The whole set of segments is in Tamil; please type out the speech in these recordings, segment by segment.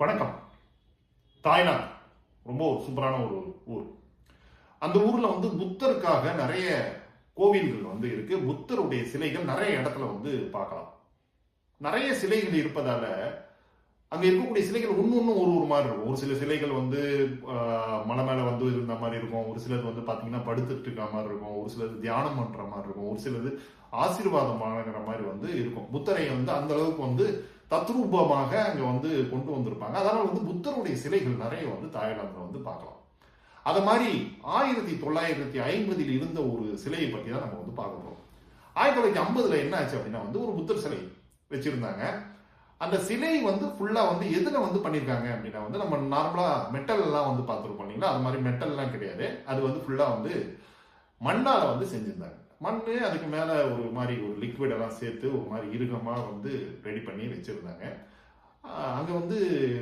வணக்கம். தாய்லாந்து. ரொம்ப ஒரு சூப்பரான ஒரு ஊர். அந்த ஊர்ல வந்து புத்தருக்காக நிறைய கோவில்கள் வந்து இருக்கு. புத்தருடைய சிலைகள் நிறைய இடத்துல வந்து பார்க்கலாம். நிறைய சிலைகள் இருப்பதால அங்க இருக்கக்கூடிய சிலைகள் ஒன்று ஒன்று ஒரு ஒரு மாதிரி இருக்கும். ஒரு சில சிலைகள் வந்து மலை மேல வந்து இருந்த மாதிரி இருக்கும். ஒரு சிலது வந்து பாத்தீங்கன்னா படுத்துட்டு இருக்க மாதிரி இருக்கும். ஒரு சிலது தியானம் பண்ற மாதிரி இருக்கும். ஒரு சிலது ஆசீர்வாதம் வழங்குற மாதிரி வந்து இருக்கும். புத்தரை வந்து அந்த அளவுக்கு வந்து தத்ரூபமாக அங்க வந்து கொண்டு வந்திருப்பாங்க. அதனால வந்து புத்தருடைய சிலைகள் நிறைய வந்து தாய்லாந்துல வந்து பார்க்கலாம். அது மாதிரி ஆயிரத்தி தொள்ளாயிரத்தி ஐம்பதில் இருந்த ஒரு சிலையை பற்றி தான் நம்ம வந்து பார்க்க போறோம். ஆயிரத்தி தொள்ளாயிரத்தி ஐம்பதுல என்ன ஆச்சு அப்படின்னா வந்து ஒரு புத்தர் சிலை வச்சிருந்தாங்க. அந்த சிலை வந்து ஃபுல்லா வந்து எதுல வந்து பண்ணிருக்காங்க அப்படின்னா வந்து நம்ம நார்மலா மெட்டல் எல்லாம் வந்து பார்த்துருப்போம் இல்லைங்களா? அது மாதிரி மெட்டல் எல்லாம் கிடையாது. அது வந்து ஃபுல்லா வந்து மண்ணால வந்து செஞ்சிருந்தாங்க. மண் அதுக்கு மேல ஒரு மாதிரி ஒரு லிக்விட் எல்லாம் சேர்த்து ஒரு மாதிரி இறுகமா வந்து ரெடி பண்ணி வச்சிருந்தாங்க. அங்க வந்து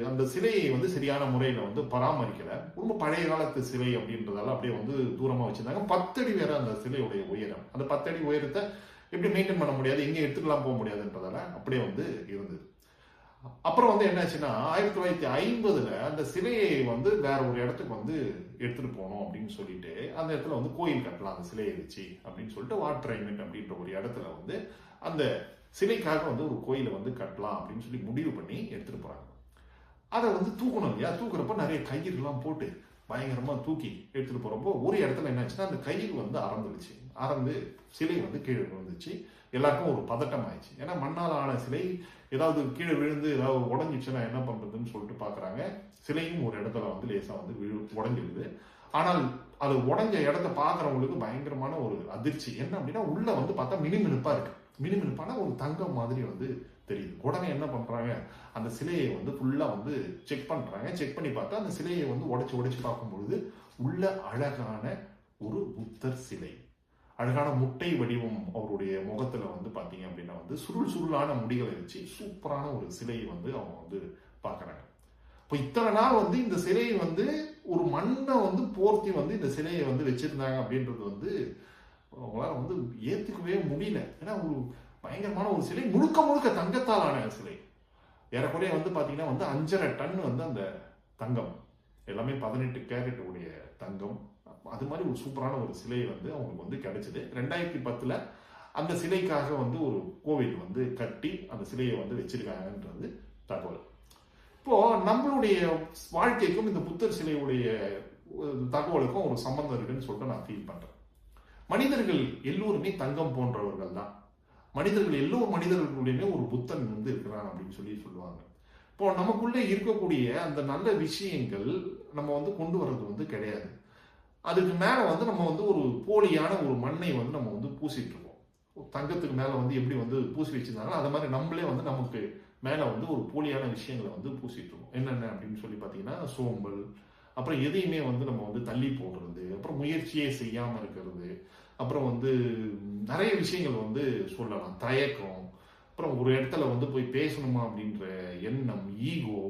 அந்த சிலையை வந்து சரியான முறையில வந்து பராமரிக்கல. ரொம்ப பழைய காலத்து சிலை அப்படின்றதால அப்படியே வந்து தூரமா வச்சிருந்தாங்க. பத்தடி வேற அந்த சிலையுடைய உயரம். அந்த பத்தடி உயரத்தை எப்படி மெயின்டைன் பண்ண முடியாது? எங்கே எடுத்துக்கலாம் போக முடியாதுன்றதால அப்படியே வந்து அப்புறம் வந்து என்னாச்சுன்னா ஆயிரத்தி தொள்ளாயிரத்தி ஐம்பதுல அந்த சிலையை வந்து வேற ஒரு இடத்துக்கு வந்து எடுத்துட்டு போகணும் அப்படின்னு சொல்லிட்டு அந்த இடத்துல வந்து கோயில் கட்டலாம் அந்த சிலையை வச்சு அப்படின்னு சொல்லிட்டு வாட்டர் ஐமெண்ட் அப்படின்ற ஒரு இடத்துல வந்து அந்த சிலைக்காக வந்து ஒரு கோயிலை வந்து கட்டலாம் அப்படின்னு சொல்லி முடிவு பண்ணி எடுத்துட்டு போறாங்க. அதை வந்து தூக்கணும் இல்லையா? தூக்குறப்ப நிறைய கயிறுலாம் போட்டு பயங்கரமாக தூக்கி எடுத்துகிட்டு போகிறப்போ ஒரு இடத்துல என்னாச்சுன்னா அந்த கை வந்து அறந்துடுச்சு அறந்து சிலை வந்து கீழே விழுந்துச்சு. எல்லாருக்கும் ஒரு பதட்டம் ஆயிடுச்சு. ஏன்னா மண்ணால் ஆன சிலை ஏதாவது கீழே விழுந்து ஏதாவது உடஞ்சிச்சுன்னா என்ன பண்ணுறதுன்னு சொல்லிட்டு பார்க்குறாங்க சிலையும் ஒரு இடத்துல வந்து லேசாக வந்து விழு உடஞ்சிருது. ஆனால் அது உடஞ்ச இடத்த பார்க்குறவங்களுக்கு பயங்கரமான ஒரு அதிர்ச்சி. என்ன அப்படின்னா உள்ளே வந்து பார்த்தா மினுமினுப்பா இருக்குது மினுமினுப்பான ஒரு தங்கம் மாதிரி வந்து தெரியுது. உடனே என்ன பண்றாங்க? அந்த சிலையை வந்து ஃபுல்லா வந்து செக் பண்றாங்க. செக் பண்ணி பார்த்தா அந்த சிலையை வந்து உடைச்சு உடைச்சு பார்க்கும்பொழுது உள்ள அழகான ஒரு புத்தர் சிலை. அழகான முட்டை வடிவம் அவருடைய முகத்துல வந்து பாத்தீங்க அப்படின்னா வந்து சுருள் சுருளான முடிகளை வச்சு சூப்பரான ஒரு சிலையை வந்து அவங்க வந்து பாக்குறாங்க இப்போ இத்தனை நாள் வந்து இந்த சிலையை வந்து ஒரு மண்ணை வந்து போர்த்தி வந்து இந்த சிலையை வந்து வச்சிருந்தாங்க அப்படின்றது வந்து அவங்களால வந்து ஏத்துக்கவே முடியல. ஏன்னா ஒரு பயங்கரமான ஒரு சிலை முழுக்க முழுக்க தங்கத்தால் ஆன சிலை. ஏறக்குறைய வந்து பார்த்தீங்கன்னா வந்து அஞ்சரை டன் வந்து அந்த தங்கம். எல்லாமே பதினெட்டு கேரட் உடைய தங்கம். அது மாதிரி ஒரு சூப்பரான ஒரு சிலை வந்து அவங்களுக்கு வந்து கிடைச்சிது. ரெண்டாயிரத்தி பத்தில் அந்த சிலைக்காக வந்து ஒரு கோவில் வந்து கட்டி அந்த சிலையை வந்து வச்சிருக்காங்கன்றது தகவல். இப்போ நம்மளுடைய வாழ்க்கைக்கும் இந்த புத்தர் சிலையுடைய தகவலுக்கும் ஒரு சம்பந்தம் இருக்குன்னு சொல்லிட்டு நான் ஃபீல் பண்றேன். மனிதர்கள் எல்லோருமே தங்கம் போன்றவர்கள் தான். மனிதர்கள் எல்லோ மனிதர்களுடைய ஒரு புத்தன் வந்து இருக்கிறான் அப்படின்னு சொல்லி சொல்லுவாங்க. இப்போ நமக்குள்ளே இருக்கக்கூடிய அந்த நல்ல விஷயங்கள் நம்ம வந்து கொண்டு வர்றது வந்து கிடையாது. அதுக்கு மேலே வந்து நம்ம வந்து ஒரு போலியான ஒரு மண்ணை வந்து நம்ம வந்து பூசிட்டு இருக்கோம் தங்கத்துக்கு மேலே வந்து எப்படி வந்து பூசி வச்சிருந்தாங்களோ அது மாதிரி நம்மளே வந்து நமக்கு மேலே வந்து ஒரு போலியான விஷயங்களை வந்து பூசிட்டு இருக்கோம் என்னென்ன அப்படின்னு சொல்லி பார்த்தீங்கன்னா சோம்பல் அப்புறம் எதையுமே வந்து நம்ம வந்து தள்ளி போடுறது அப்புறம் முயற்சியே செய்யாமல் இருக்கிறது அப்புறம் வந்து நிறைய விஷயங்கள் வந்து சொல்லலாம். தயக்கம் அப்புறம் ஒரு இடத்துல வந்து போய் பேசணுமா அப்படின்ற எண்ணம் ஈகோ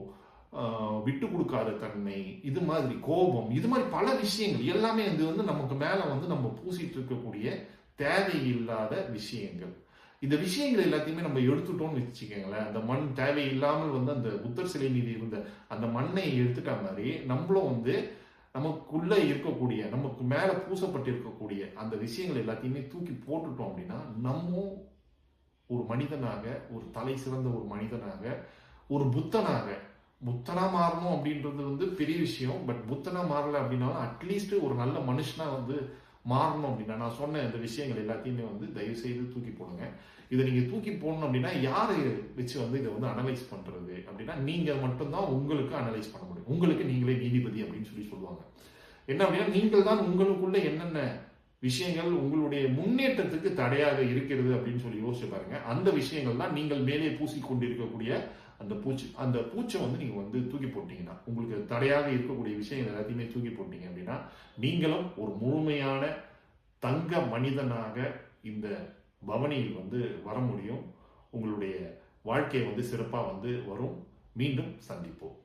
விட்டு கொடுக்காத தன்மை இது மாதிரி கோபம் இது மாதிரி பல விஷயங்கள் எல்லாமே இது வந்து நமக்கு மேலே வந்து நம்ம பூசிட்டு இருக்கக்கூடிய தேவையில்லாத விஷயங்கள். இந்த விஷயங்கள் எல்லாத்தையுமே நம்ம எடுத்துட்டோம்னு வச்சுக்கோங்களேன். அந்த மண் தேவையில்லாமல் வந்து அந்த புத்தர் சிலை மீது இருந்த அந்த மண்ணை எடுத்துட்டா மாதிரி நம்மளும் வந்து நமக்குள்ள இருக்கக்கூடிய நமக்கு மேல பூசப்பட்டு இருக்கக்கூடிய அந்த விஷயங்கள் எல்லாத்தையுமே தூக்கி போட்டுட்டோம் அப்படின்னா நம்ம ஒரு மனிதனாக ஒரு தலை சிறந்த ஒரு மனிதனாக ஒரு புத்தனாக புத்தனா மாறணும் அப்படின்றது வந்து பெரிய விஷயம் பட் புத்தனா மாறல அப்படின்னாலும் அட்லீஸ்ட் ஒரு நல்ல மனுஷனா வந்து மாறணும் அப்படின்னா நான் சொன்ன இந்த விஷயங்கள் எல்லாத்தையுமே வந்து தயவு செய்து தூக்கி போடுங்க. இதை நீங்க தூக்கி போடணும் அப்படின்னா யாரு வச்சு வந்து இதை வந்து அனலைஸ் பண்றது அப்படின்னா நீங்க மட்டும்தான் உங்களுக்கு அனலைஸ் பண்ண முடியும். உங்களுக்கு நீங்களே நீதிபதி அப்படின்னு சொல்லி சொல்லுவாங்க. என்ன அப்படின்னா நீங்கள் தான் உங்களுக்குள்ள என்னென்ன விஷயங்கள் உங்களுடைய முன்னேற்றத்துக்கு தடையாக இருக்கிறது அப்படின்னு சொல்லி யோசிச்சு பாருங்க. அந்த விஷயங்கள் தான் நீங்கள் மேலே பூசி கொண்டிருக்கக்கூடிய அந்த பூச்சி அந்த பூச்சை வந்து நீங்கள் வந்து தூக்கி போட்டீங்கன்னா உங்களுக்கு தடையாக இருக்கக்கூடிய விஷயங்கள் எல்லாத்தையுமே தூக்கி போட்டீங்க அப்படின்னா நீங்களும் ஒரு முழுமையான தங்க மனிதனாக இந்த பவனியில் வந்து வர முடியும். உங்களுடைய வாழ்க்கை வந்து சிறப்பாக வந்து வரும். மீண்டும் சந்திப்போம்.